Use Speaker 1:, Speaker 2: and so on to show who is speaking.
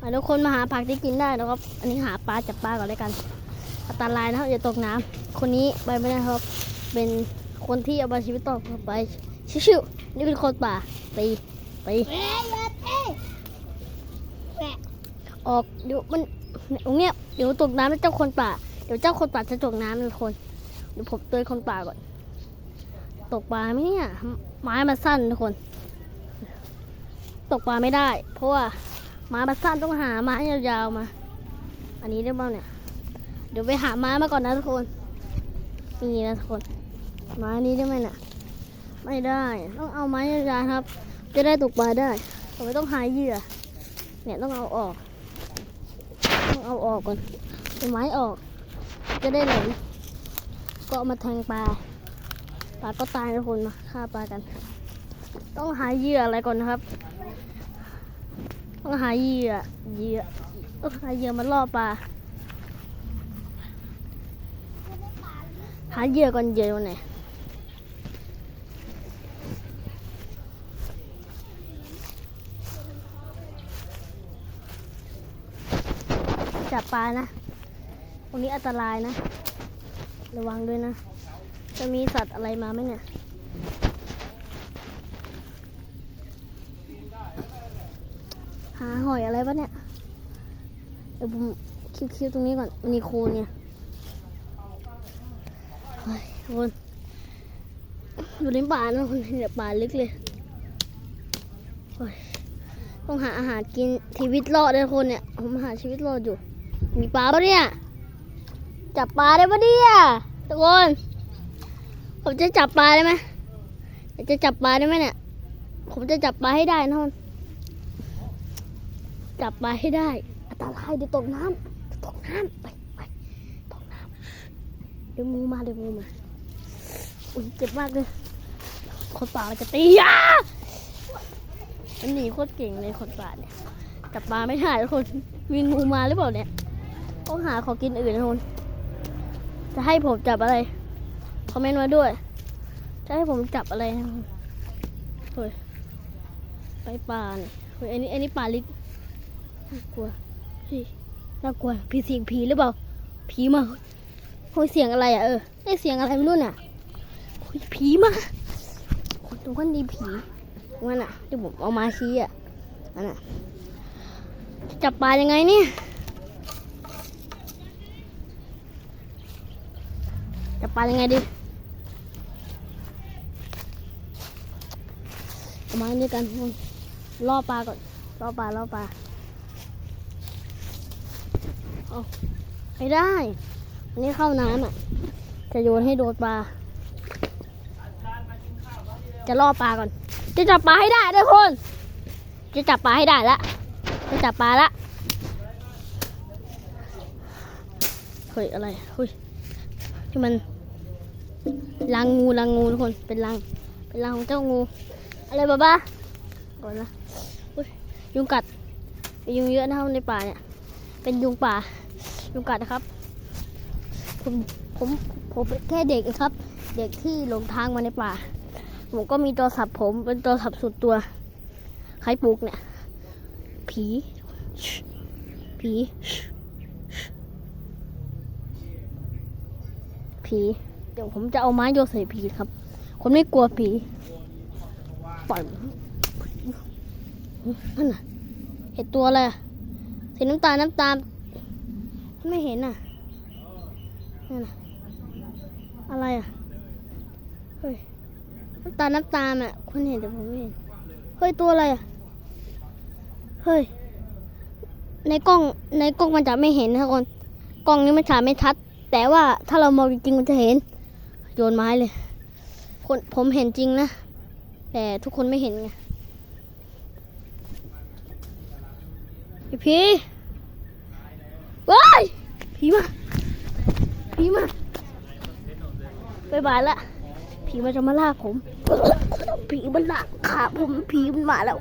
Speaker 1: มาทุกคนมาหาผักที่กินได้นะครับ อันนี้หาปลาจับปลาก่อนเลยกันอันตรายนะครับอย่าตกน้ำคนนี้ไปไม่ได้ครับ เป็นคนที่เอามาชีวิตต่อไปชิวๆนี่เป็นคนป่าตีตี
Speaker 2: อ
Speaker 1: อกเดี๋ยวมันตรงเนี้ยเดี๋ยวตกน้ำแล้วเจ้าคนป่าเดี๋ยวเจ้าคนป่าจะตกน้ำทุกคนเดี๋ยวผมเตือนคนป่าก่อน ตกปลาไหมเนี่ยไม้มันสั้นทุกคน ตกปลาไม่ได้ เพราะว่า ไม้มันสั้นต้องหาไม้ยาวๆมา อันนี้ได้บ้างเนี่ย เดี๋ยวไปหาไม้มาก่อนนะทุกคน นี่นะทุกคน ไม้นี้ได้ไหมน่ะไม่ได้ ต้องเอาไม้ยาวๆครับ จะได้ตกปลาได้ผมไม่ต้องหาเหยื่อ เนี่ยต้องเอาออก ต้องเอาออกก่อนเอาไม้ออก จะได้หลมก็มาแทงปลา ปลาก็ตายทุกคนมาฆ่าปลากัน ต้องหาเหยื่ออะไรก่อนนะครับ ต้องหาเหยื่อเหยื่อต้องหาเหยื่อมาล่อปลาหาเหยื่อก่อนเหยื่อไหนจับปลานะ ตรงนี้อันตรายนะ ระวังด้วยนะ จะมีสัตว์อะไรมาไหมเนี่ย หาหอยอะไรปะเนี่ยเดี๋ยวผมคิ้วๆตรงนี้ก่อนมันมีโคลนเนี่ยทุกคนอยู่ในป่านะคนเนี่ยป่าลึกเลยต้องหาอาหารกินชีวิตรอดเลยคนเนี่ยผมหาชีวิตรอดอยู่ มีปลาปะเนี่ยจับปลาได้ปะเนี่ยทุกคนผมจะจับปลาได้ไหมจะจับปลาได้ไหมเนี่ย ผมจะจับปลาให้ได้นะทุกคน จับปลาให้ได้อันตรายเดี๋ยวตกน้ำตกน้ำไปไปตกน้ำเดี๋ยวงูมาเดี๋ยวงูมาอุ้ยเจ็บมากเลยคนป่ามันจะตีอะมันหนีโคตรเก่งเลยคนป่าเนี่ยจับปลาไม่ได้ทุกคนมีงูมาหรือเปล่าเนี่ยต้องหาของกินอื่นนะทุกคนจะให้ผมจับอะไรคอมเมนต์มาด้วย จะให้ผมจับอะไรนะทุกคนเฮ้ยไปป่าเนี่ยเฮ้ยอันนี้อันนี้ป่าลึก น่ากลัวเฮ้ยน่ากลัวผีเสียงผีหรือเปล่า ผีมาเฮ้ยเสียงอะไรอะเออได้เสียงอะไรไม่รู้น่ะเฮ้ยผีมาคนตรงนั้นดีผีนั่นน่ะที่ผมเอามาชี้อะนั่นน่ะจับปลายังไงเนี่ยจับปลายังไงดีเอาไม้นี่กันล่อปลาก่อนล่อปลาล่อปลา ไม่ได้อันนี้เข้าน้ำอะ จะโยนให้โดนปลา จะล่อปลาก่อน จะจับปลาให้ได้ทุกคน จะจับปลาให้ได้ละ จะจับปลาละ เฮ้ยอะไรเฮ้ยที่มันรังงูรังงูทุกคน เป็นรัง เป็นรังของเจ้างู อะไรบ้าบ้าก่อนนะยยุงกัดยุงเยอะนะครับในป่าเนี่ย เป็นยุงป่า ยุงกัดนะครับ ผมผมผมแค่เด็กนะครับ เด็กที่หลงทางมาในป่า ผมก็มีโทรศัพท์ผมเป็นโทรศัพท์ส่วนตัวใครปลูกเนี่ย ผี ผี ผี เดี๋ยวผมจะเอาไม้โยนใส่ผีครับ คนไม่กลัวผีปล่อยนั่นน่ะเห็นตัวอะไรอะ สีน้ำตาลน้ำตาลไม่เห็นอะนั่นะอะไรอะเฮ้ยน้ำตาลน้ำตาลอะคนเห็นแต่ผมไม่เห็นเฮ้ยตัวอะไรอะเฮ้ยในกล้องในกล้องมันจะไม่เห็นนะทุกคนกล้องนี้มันฉายไม่ชัด แต่ว่าถ้าเรามองจริงๆมันจะเห็น โยนไม้เลย คนผมเห็นจริงนะ แต่ทุกคนไม่เห็นไงพี่ ว้ยผีมาผีมาบายบายละผีมันจะมาล่าผม ผีมันล่าขาผมผีมันมาแล้ว